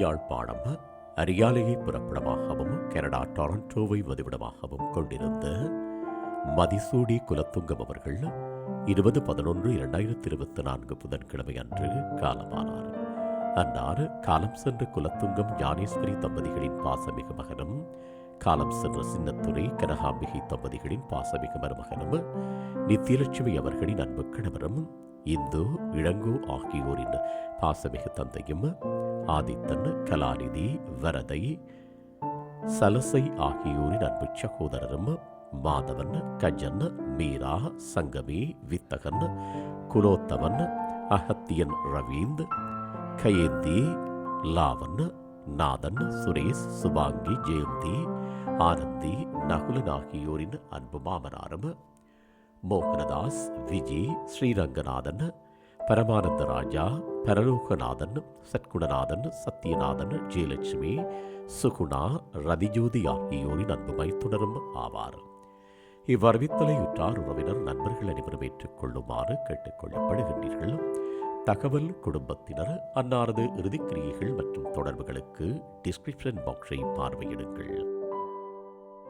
Yazhpanam அரியாலையை புறப்படமாகவும் Canada டொரண்டோவை வதிவிடமாகவும் கொண்டிருந்த மதிசூடி குலத்துங்கம் அவர்கள் இருபது பதினொன்று இரண்டாயிரத்தி இருபத்தி நான்கு புதன்கிழமை அன்று காலமானார். அன்னார் காலம் சென்ற குலத்துங்கம் ஞானேஸ்வரி தம்பதிகளின் பாசமிகு மகனும் காலம் சென்ற சின்னத்துறை கனகாம்பிகை தம்பதிகளின் பாசமிகு மருமகனும் நித்தியலட்சுமி அவர்களின் அன்பு கணவரும் இந்து இளங்கோ ஆகியோரின் பாசமிகு தந்தையும் ஆதித்தன் கலாநிதி வரதை சலசை ஆகியோரின் அன்பு சகோதரரும் மாதவன் கஜன் மீரா சங்கமி வித்தகன் குலோத்தவன் அகத்தியன் ரவீந்த் கயேந்தி லாவன் நாதன் சுரேஷ் சுபாங்கி ஜெயந்தி ஆனந்தி நகுலன் ஆகியோரின் அன்பு மாமனாரும் மோகனதாஸ் விஜி ஸ்ரீரங்கநாதன் பரமானந்த ராஜா பரலோகநாதன் சத்குணநாதன் சத்யநாதன் ஜெயலட்சுமி சுகுணா ரதிஜோதி ஆகியோரின் அன்பு மைத்துணரும் ஆவார். இவ்வறிவித்தலையுற்றார் உறவினர் நண்பர்கள் அனைவரும் ஏற்றுக்கொள்ளுமாறு கேட்டுக்கொள்ளப்படுகின்றீர்கள் தகவல் குடும்பத்தினர் அன்னாரது இறுதிக்கிரியைகள் மற்றும் தொடர்புகளுக்கு டிஸ்கிரிப்ஷன் பாக்ஸை பார்வையிடுங்கள்.